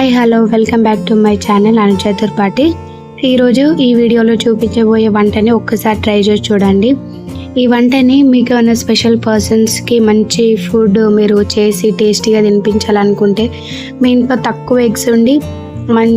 Hi hello welcome back to my channel Anuja Tripathi ఈరోజు ఈ వీడియోలో చూపించబోయే వంటని ఒక్కసారి ట్రై చేసి చూడండి. ఈ వంటని మీకు ఏమైనా స్పెషల్ పర్సన్స్కి మంచి ఫుడ్ మీరు చేసి టేస్టీగా తినిపించాలనుకుంటే మీ ఇంట్లో తక్కువ ఎగ్స్ ఉండి మన్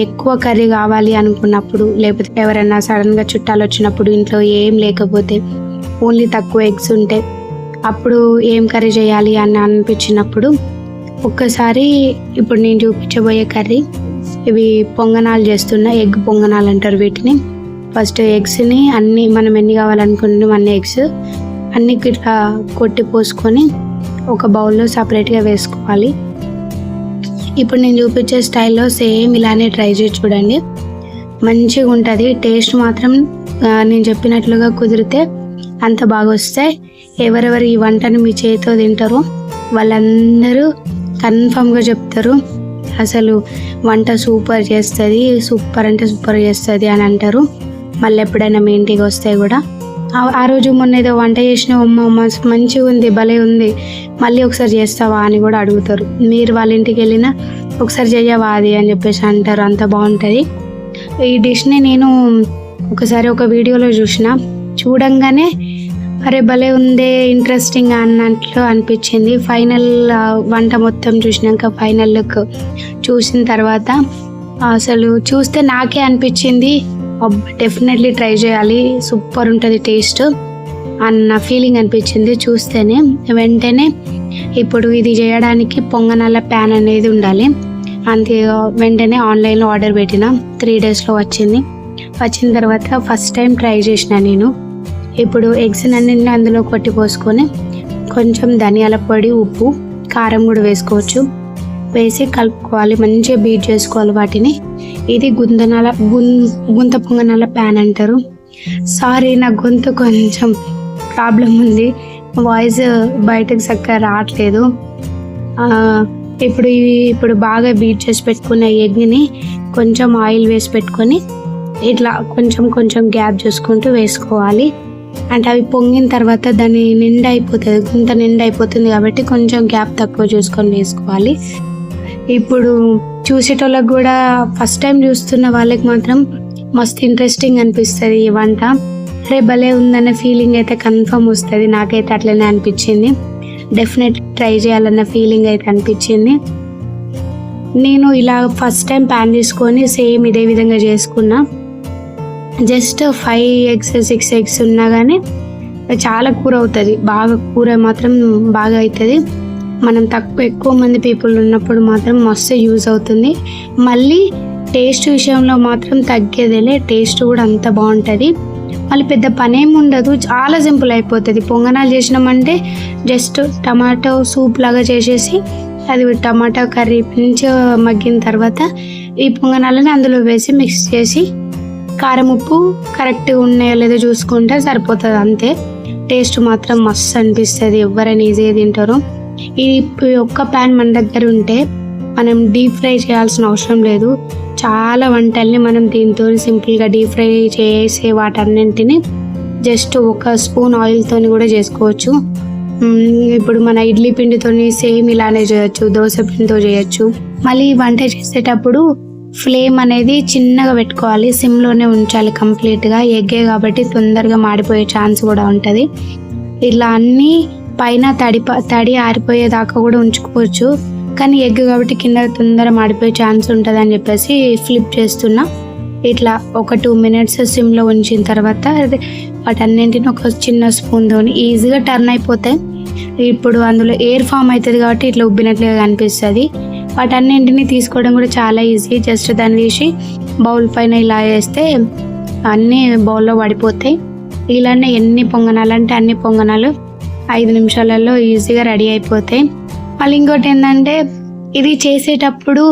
ఎక్కువ కర్రీ కావాలి అనుకున్నప్పుడు లేకపోతే ఎవరైనా సడన్గా చుట్టాలు వచ్చినప్పుడు ఇంట్లో ఏం లేకపోతే ఓన్లీ తక్కువ ఎగ్స్ ఉంటే అప్పుడు ఏం కర్రీ చేయాలి అని అనిపించినప్పుడు ఒక్కసారి ఇప్పుడు నేను చూపించబోయే కర్రీ. ఇవి పొంగనాలు చేస్తున్నా ఎగ్ పొంగనాలు అంటారు వీటిని. ఫస్ట్ ఎగ్స్ని అన్ని మనం ఎన్ని కావాలనుకుంటున్నాం అన్ని ఎగ్స్ అన్ని ఇట్లా కొట్టి పోసుకొని ఒక బౌల్లో సపరేట్గా వేసుకోవాలి. ఇప్పుడు నేను చూపించే స్టైల్లో సేమ్ ఇలానే ట్రై చేసి చూడండి. మంచిగా ఉంటుంది. టేస్ట్ మాత్రం నేను చెప్పినట్లుగా కుదిరితే అంత బాగా వస్తాయి. ఎవరెవరు ఈ వంటని మీ చేతితో తింటారో వాళ్ళందరూ కన్ఫామ్గా చెప్తారు. అసలు వంట సూపర్ చేస్తుంది సూపర్ అంటే సూపర్ చేస్తుంది అని అంటారు. మళ్ళీ ఎప్పుడైనా మీ ఇంటికి వస్తే కూడా. ఆ- రోజు మొన్న ఏదో వంట చేసిన అమ్మ మంచిగా ఉంది భలే ఉంది. మళ్ళీ ఒకసారి చేస్తావా అని కూడా అడుగుతారు. మీరు వాళ్ళ ఇంటికి వెళ్ళినా ఒకసారి చెయ్యవా అది అని చెప్పేసి అంటారు. అంత బాగుంటుంది. ఈ డిష్ని నేను ఒకసారి ఒక వీడియోలో చూసిన. చూడంగానే అరే భలే ఉందే ఇంట్రెస్టింగ్ అన్నట్లు అనిపించింది. ఫైనల్ వంట మొత్తం చూసినాక ఫైనల్ లుక్ చూసిన తర్వాత అసలు చూస్తే నాకే అనిపించింది. డెఫినెట్లీ ట్రై చేయాలి సూపర్ ఉంటుంది టేస్ట్ అన్న ఫీలింగ్ అనిపించింది చూస్తేనే. వెంటనే ఇప్పుడు ఇది చేయడానికి పొంగనాల ప్యాన్ అనేది ఉండాలి. అంతే వెంటనే ఆన్లైన్లో ఆర్డర్ పెట్టిన త్రీ డేస్లో వచ్చింది. వచ్చిన తర్వాత ఫస్ట్ టైం ట్రై చేసిన నేను. ఇప్పుడు ఎగ్స్ అన్నింటిని అందులో కొట్టి పోసుకొని కొంచెం ధనియాల పొడి ఉప్పు కారం కూడా వేసుకోవచ్చు. వేసి కలుపుకోవాలి మంచిగా బీట్ చేసుకోవాలి వాటిని. ఇది గుంతనాల గుం గుంత పొంగనాల ప్యాన్ అంటారు. సారీ నా గొంతు కొంచెం ప్రాబ్లం ఉంది. వాయిస్ బయటకు చక్కగా రావట్లేదు. ఇప్పుడు ఇవి ఇప్పుడు బాగా బీట్ చేసి పెట్టుకున్న ఎగ్ని కొంచెం ఆయిల్ వేసి పెట్టుకొని ఇట్లా కొంచెం కొంచెం గ్యాప్ చూసుకుంటూ వేసుకోవాలి. అంటే అవి పొంగిన తర్వాత దాని నిండా అయిపోతుంది గుంత నిండా అయిపోతుంది కాబట్టి కొంచెం గ్యాప్ తక్కువ చూసుకొని వేసుకోవాలి. ఇప్పుడు చూసేటోళ్ళకి కూడా ఫస్ట్ టైం చూస్తున్న వాళ్ళకి మాత్రం మస్తు ఇంట్రెస్టింగ్ అనిపిస్తుంది ఈ వంట. రే భలే ఉందన్న ఫీలింగ్ అయితే కన్ఫర్మ్ వస్తుంది. నాకైతే అట్లనే అనిపించింది. డెఫినెట్ ట్రై చేయాలన్న ఫీలింగ్ అయితే అనిపించింది. నేను ఇలా ఫస్ట్ టైం ప్యాన్ తీసుకొని సేమ్ ఇదే విధంగా చేసుకున్నా. Just five eggs six eggs ఉన్నా కానీ చాలా కూర అవుతుంది. బాగా కూర మాత్రం బాగా అవుతుంది మనం తక్కువ ఎక్కువ మంది పీపుల్ ఉన్నప్పుడు మాత్రం మస్తు యూజ్ అవుతుంది. మళ్ళీ టేస్ట్ విషయంలో మాత్రం తగ్గేదేలే టేస్ట్ కూడా అంత బాగుంటుంది. మళ్ళీ పెద్ద పని ఏమి ఉండదు. చాలా సింపుల్ అయిపోతుంది. పొంగనాలు చేసినామంటే జస్ట్ టమాటో సూప్ లాగా చేసేసి అది టమాటా కర్రీ మంచిగా మగ్గిన తర్వాత ఈ పొంగనాలని అందులో వేసి మిక్స్ చేసి కారం ఉప్పు కరెక్ట్గా ఉన్నాయో లేదో చూసుకుంటే సరిపోతుంది అంతే. టేస్ట్ మాత్రం మస్తు అనిపిస్తుంది. ఎవరైనా ఈజీగా తింటారు. ఇది ఇప్పుడు ఒక్క ప్యాన్ మన దగ్గర ఉంటే మనం డీప్ ఫ్రై చేయాల్సిన అవసరం లేదు. చాలా వంటల్ని మనం దీంతో సింపుల్గా డీప్ ఫ్రై చేసే వాటన్నింటిని జస్ట్ ఒక స్పూన్ ఆయిల్తోని కూడా చేసుకోవచ్చు. ఇప్పుడు మన ఇడ్లీ పిండితోని సేమ్ ఇలానే చేయొచ్చు దోశ పిండితో చేయొచ్చు. మళ్ళీ వంట చేసేటప్పుడు ఫ్లేమ్ అనేది చిన్నగా పెట్టుకోవాలి. సిమ్లోనే ఉంచాలి కంప్లీట్గా. ఎగ్గే కాబట్టి తొందరగా మాడిపోయే ఛాన్స్ కూడా ఉంటుంది. ఇట్లా అన్నీ పైన తడి ప- తడి ఆరిపోయేదాకా కూడా ఉంచుకోవచ్చు. కానీ ఎగ్ కాబట్టి కింద తొందర మాడిపోయే ఛాన్స్ ఉంటుంది అని చెప్పేసి ఫ్లిప్ చేస్తున్నా. ఇట్లా ఒక టూ మినిట్స్ సిమ్లో ఉంచిన తర్వాత వాటన్నింటిని ఒక చిన్న స్పూన్తోని ఈజీగా టర్న్ అయిపోతాయి. ఇప్పుడు అందులో ఎయిర్ ఫామ్ అవుతుంది కాబట్టి ఇట్లా ఉబ్బినట్లుగా కనిపిస్తుంది. వాటన్నింటిని తీసుకోవడం కూడా చాలా ఈజీ. జస్ట్ దాన్ని తీసి బౌల్ పైన ఇలా వేస్తే అన్నీ బౌల్లో పడిపోతాయి. ఇలానే ఎన్ని పొంగనాలు అంటే అన్ని పొంగనాలు ఐదు నిమిషాలలో ఈజీగా రెడీ అయిపోతాయి. మళ్ళీ ఇంకోటి ఏంటంటే ఇది చేసేటప్పుడు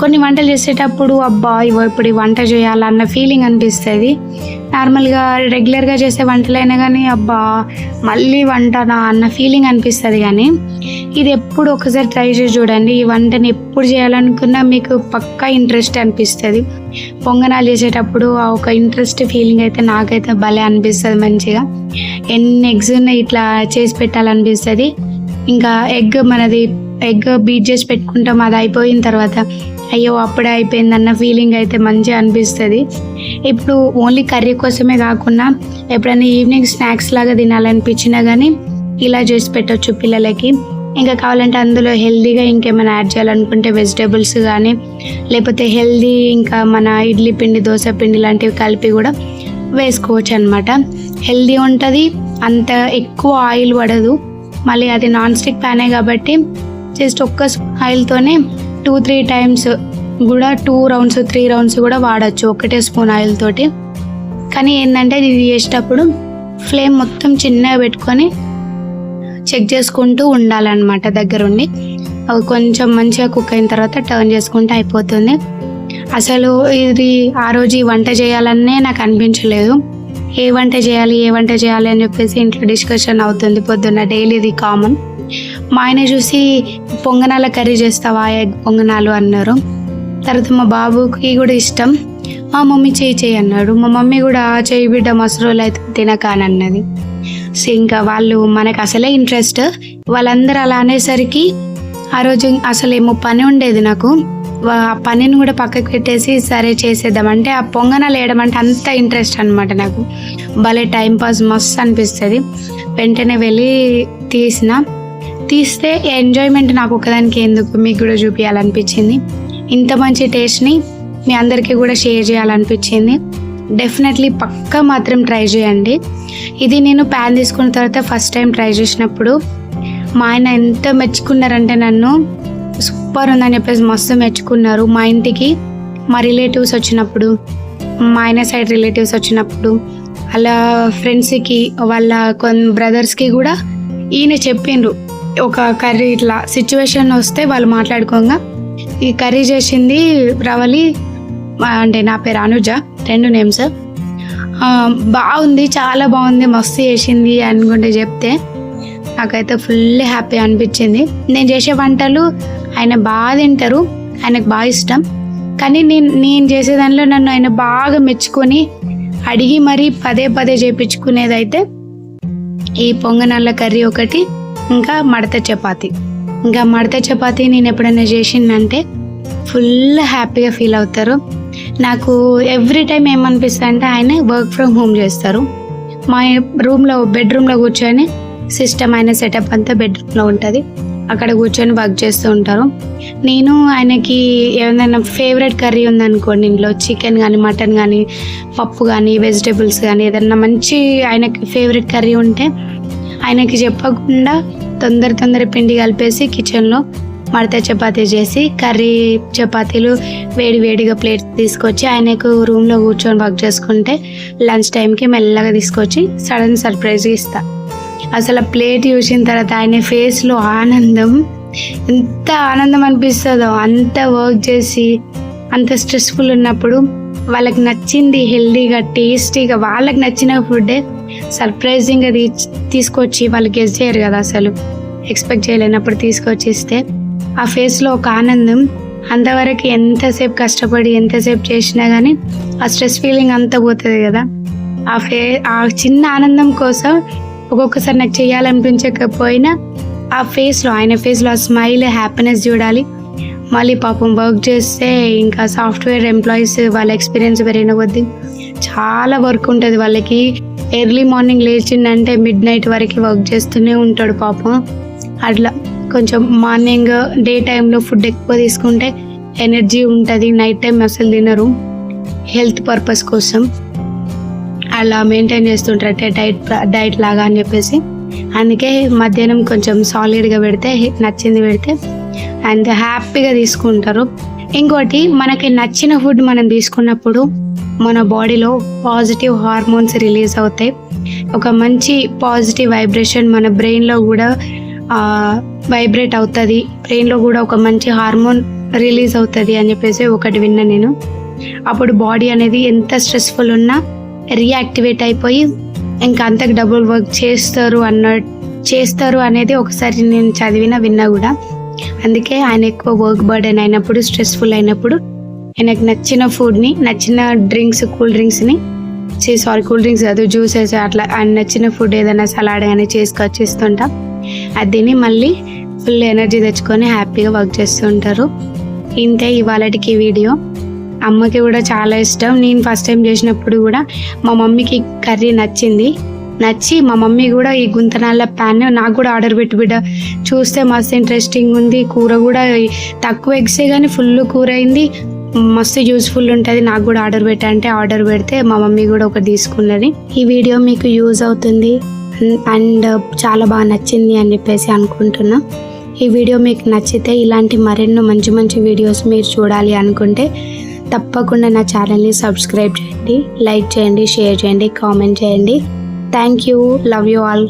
కొన్ని వంటలు చేసేటప్పుడు అబ్బా ఇవో ఇప్పుడు ఈ వంట చేయాలన్న ఫీలింగ్ అనిపిస్తుంది. నార్మల్గా రెగ్యులర్గా చేసే వంటలైనా కానీ అబ్బా మళ్ళీ వంటనా అన్న ఫీలింగ్ అనిపిస్తుంది కానీ ఇది ఎప్పుడు ఒకసారి ట్రై చేసి చూడండి. ఈ వంటని ఎప్పుడు చేయాలనుకున్నా మీకు పక్కా ఇంట్రెస్ట్ అనిపిస్తుంది. పొంగనాలు చేసేటప్పుడు ఆ ఒక ఇంట్రెస్ట్ ఫీలింగ్ అయితే నాకైతే భలే అనిపిస్తుంది మంచిగా. ఎన్ని ఎగ్స్ ఉన్నాయి ఇట్లా చేసి పెట్టాలనిపిస్తుంది. ఇంకా ఎగ్ మనది ఎగ్ బీట్ చేసి పెట్టుకుంటాం అది అయిపోయిన తర్వాత అయ్యో అప్పుడే అయిపోయిందన్న ఫీలింగ్ అయితే మంచిగా అనిపిస్తుంది. ఇప్పుడు ఓన్లీ కర్రీ కోసమే కాకుండా ఎప్పుడైనా ఈవినింగ్ స్నాక్స్ లాగా తినాలనిపించినా కానీ ఇలా చేసి పెట్టవచ్చు పిల్లలకి. ఇంకా కావాలంటే అందులో హెల్దీగా ఇంకేమైనా యాడ్ చేయాలనుకుంటే వెజిటేబుల్స్ కానీ లేకపోతే హెల్దీ ఇంకా మన ఇడ్లీ పిండి దోశ పిండి లాంటివి కలిపి కూడా వేసుకోవచ్చు అనమాట హెల్దీ ఉంటుంది అంత ఎక్కువ ఆయిల్ పడదు. మళ్ళీ అది నాన్ స్టిక్ ప్యానే కాబట్టి జస్ట్ ఒక్క ఆయిల్తోనే టూ త్రీ టైమ్స్ కూడా టూ రౌండ్స్ త్రీ రౌండ్స్ కూడా వాడచ్చు ఒకటే స్పూన్ ఆయిల్ తోటి. కానీ ఏంటంటే ఇది చేసేటప్పుడు ఫ్లేమ్ మొత్తం చిన్నగా పెట్టుకొని చెక్ చేసుకుంటూ ఉండాలన్నమాట దగ్గరుండి. అవి కొంచెం మంచిగా కుక్ అయిన తర్వాత టర్న్ చేసుకుంటే అయిపోతుంది. అసలు ఇది ఆ రోజు ఈ వంట చేయాలనే నాకు అనిపించలేదు. ఏ వంట చేయాలి ఏ వంట చేయాలి అని చెప్పేసి ఇంట్లో డిస్కషన్ అవుతుంది పొద్దున్న డైలీ ఇది కామన్ మా ఆయన చూసి పొంగనాల కర్రీ చేస్తావా? ఎగ్ పొంగనాలు అన్నారు. తర్వాత మా బాబుకి కూడా ఇష్టం. మా మమ్మీ చేయి చేయి అన్నాడు. మా మమ్మీ కూడా చేయి బిడ్డ మసరోలు అయితే తినకానన్నది సో ఇంకా వాళ్ళు మనకు అసలే ఇంట్రెస్ట్ వాళ్ళందరూ అలా అనేసరికి ఆ రోజు అసలు ఏమో పని ఉండేది నాకు. పనిని కూడా పక్కకు పెట్టేసి సరే చేసేద్దాం. అంటే ఆ పొంగనాలు వేయడం అంటే అంత ఇంట్రెస్ట్ అనమాట నాకు. భలే టైం పాస్ మస్తు అనిపిస్తుంది. వెంటనే వెళ్ళి తీసిన. తీస్తే ఎంజాయ్మెంట్ నాకు ఒకదానికి ఎందుకు మీకు కూడా చూపించాలనిపించింది ఇంత మంచి టేస్ట్ని మీ అందరికీ కూడా షేర్ చేయాలనిపించింది. డెఫినెట్లీ పక్కా మాత్రం ట్రై చేయండి. ఇది నేను ప్యాన్ తీసుకున్న తర్వాత ఫస్ట్ టైం ట్రై చేసినప్పుడు మా ఆయన ఎంత మెచ్చుకున్నారంటే నన్ను సూపర్ ఉందని చెప్పేసి మస్తు మెచ్చుకున్నారు. మా ఇంటికి మా రిలేటివ్స్ వచ్చినప్పుడు మా ఆయన సైడ్ రిలేటివ్స్ వచ్చినప్పుడు అలా ఫ్రెండ్స్కి వాళ్ళ కొన్ని బ్రదర్స్కి కూడా ఈయన చెప్పిండ్రు. ఒక కర్రీ ఇట్లా సిచ్యువేషన్ వస్తే వాళ్ళు మాట్లాడుకోగా. ఈ కర్రీ చేసింది రవలి అంటే నా పేరు అనుజ రెండు నేమ్స్. బాగుంది చాలా బాగుంది మస్తు చేసింది అనుకుంటే చెప్తే నాకైతే ఫుల్ హ్యాపీ అనిపించింది. నేను చేసే వంటలు ఆయన బాగా తింటారు ఆయనకు బాగా ఇష్టం. కానీ నేను నేను చేసే దానిలో నన్ను ఆయన బాగా మెచ్చుకొని అడిగి మరీ పదే పదే చేపించుకునేదైతే ఈ పొంగనల్ల కర్రీ ఒకటి ఇంకా మడత చపాతి. ఇంకా మడత చపాతి నేను ఎప్పుడైనా చేసిందంటే ఫుల్ హ్యాపీగా ఫీల్ అవుతారు. నాకు ఎవ్రీ టైం ఏమనిపిస్తుంది అంటే ఆయన వర్క్ ఫ్రమ్ హోమ్ చేస్తారు. మా రూమ్లో బెడ్రూమ్లో కూర్చొని సిస్టమ్ ఆయన సెటప్ అంతా బెడ్రూమ్లో ఉంటుంది. అక్కడ కూర్చొని వర్క్ చేస్తూ ఉంటారు. నేను ఆయనకి ఏదైనా ఫేవరెట్ కర్రీ ఉందనుకోండి ఇంట్లో చికెన్ కానీ మటన్ కానీ పప్పు కానీ వెజిటేబుల్స్ కానీ ఏదన్నా మంచి ఆయనకి ఫేవరెట్ కర్రీ ఉంటే ఆయనకి చెప్పకుండా తొందర తొందర పిండి కలిపేసి కిచెన్లో మడత చపాతీ చేసి కర్రీ చపాతీలు వేడి వేడిగా ప్లేట్ తీసుకొచ్చి ఆయనకు రూమ్లో కూర్చొని వర్క్ చేసుకుంటే లంచ్ టైంకి మెల్లగా తీసుకొచ్చి సడన్ సర్ప్రైజ్ ఇస్తాను అసలు ప్లేట్ చూసిన తర్వాత ఆయన ఫేస్లో ఆనందం. ఎంత ఆనందం అనిపిస్తుందో అంత వర్క్ చేసి అంత స్ట్రెస్ఫుల్ ఉన్నప్పుడు వాళ్ళకి నచ్చింది హెల్దీగా టేస్టీగా వాళ్ళకి నచ్చిన ఫుడ్డే సర్ప్రైజింగ్గా తీ తీసుకొచ్చి వాళ్ళు గెస్ చేయరు కదా అసలు. ఎక్స్పెక్ట్ చేయలేనప్పుడు తీసుకొచ్చి ఇస్తే ఆ ఫేస్లో ఒక ఆనందం. అంతవరకు ఎంతసేపు కష్టపడి ఎంతసేపు చేసినా కానీ ఆ స్ట్రెస్ ఫీలింగ్ అంతా పోతుంది కదా. ఆ ఫే ఆ చిన్న ఆనందం కోసం ఒక్కొక్కసారి నాకు చేయాలనిపించకపోయినా ఆ ఫేస్లో ఆయన ఫేస్లో ఆ స్మైల్ హ్యాపీనెస్ చూడాలి. మళ్ళీ పాపం వర్క్ చేస్తే ఇంకా సాఫ్ట్వేర్ ఎంప్లాయీస్ వాళ్ళ ఎక్స్పీరియన్స్ పెరిగిన కొద్దీ చాలా వర్క్ ఉంటుంది వాళ్ళకి. ఎర్లీ మార్నింగ్ లేచిందంటే మిడ్ నైట్ వరకు వర్క్ చేస్తూనే ఉంటాడు పాపం. అట్లా కొంచెం మార్నింగ్ డే టైంలో ఫుడ్ ఎక్కువ తీసుకుంటే ఎనర్జీ ఉంటుంది. నైట్ టైం అసలు తినరు. హెల్త్ పర్పస్ కోసం. అలా మెయింటైన్ చేస్తుంటారంటే డైట్ డైట్ లాగా అని చెప్పేసి. అందుకే మధ్యాహ్నం కొంచెం సాలిడ్గా పెడితే నచ్చింది పెడితే అండ్ హ్యాపీగా తీసుకుంటారు. ఇంకోటి మనకి నచ్చిన ఫుడ్ మనం తీసుకున్నప్పుడు మన బాడీలో పాజిటివ్ హార్మోన్స్ రిలీజ్ అవుతాయి. ఒక మంచి పాజిటివ్ వైబ్రేషన్ మన బ్రెయిన్లో కూడా వైబ్రేట్ అవుతుంది. బ్రెయిన్లో కూడా ఒక మంచి హార్మోన్ రిలీజ్ అవుతుంది అని చెప్పేసి ఒకటి విన్నా నేను. అప్పుడు బాడీ అనేది ఎంత స్ట్రెస్ఫుల్ ఉన్నా రియాక్టివేట్ అయిపోయి ఇంకా అంతకు డబుల్ వర్క్ చేస్తారు అన్న చేస్తారు అనేది ఒకసారి నేను చదివిన విన్నా కూడా. అందుకే ఆయన ఎక్కువ వర్క్ బర్డెన్ అయినప్పుడు స్ట్రెస్ఫుల్ అయినప్పుడు ఆయనకు నచ్చిన ఫుడ్ని నచ్చిన డ్రింక్స్ కూల్ డ్రింక్స్ని సారీ కూల్ డ్రింక్స్ కాదు జ్యూసెస్ అట్లా ఆయన నచ్చిన ఫుడ్ ఏదైనా సలాడ్ కానీ చేసుకొచ్చి ఇస్తుంటాం అది తిని మళ్ళీ ఫుల్ ఎనర్జీ తెచ్చుకొని హ్యాపీగా వర్క్ చేస్తుంటారు. ఇంతే ఇవాళకి వీడియో అమ్మకి కూడా చాలా ఇష్టం. నేను ఫస్ట్ టైం చేసినప్పుడు కూడా మా మమ్మీకి కర్రీ నచ్చింది. నచ్చి మా మమ్మీ కూడా ఈ గుంతనాళ్ళ ప్యాన్ నాకు కూడా ఆర్డర్ పెట్టి బిడ్డ. చూస్తే మస్తు ఇంట్రెస్టింగ్ ఉంది. కూర కూడా తక్కువ ఎగ్సే కానీ ఫుల్ కూర అయింది. మస్తు యూస్ఫుల్ ఉంటుంది. నాకు కూడా ఆర్డర్ పెట్టంటే ఆర్డర్ పెడితే మా మమ్మీ కూడా ఒకటి తీసుకున్నది. ఈ వీడియో మీకు యూజ్ అవుతుంది. అండ్ చాలా బాగా నచ్చింది అని చెప్పేసి అనుకుంటున్నా. ఈ వీడియో మీకు నచ్చితే ఇలాంటి మరెన్నో మంచి మంచి వీడియోస్ మీరు చూడాలి అనుకుంటే తప్పకుండా నా ఛానల్ని సబ్స్క్రైబ్ చేయండి లైక్ చేయండి షేర్ చేయండి కామెంట్ చేయండి. Thank you love you all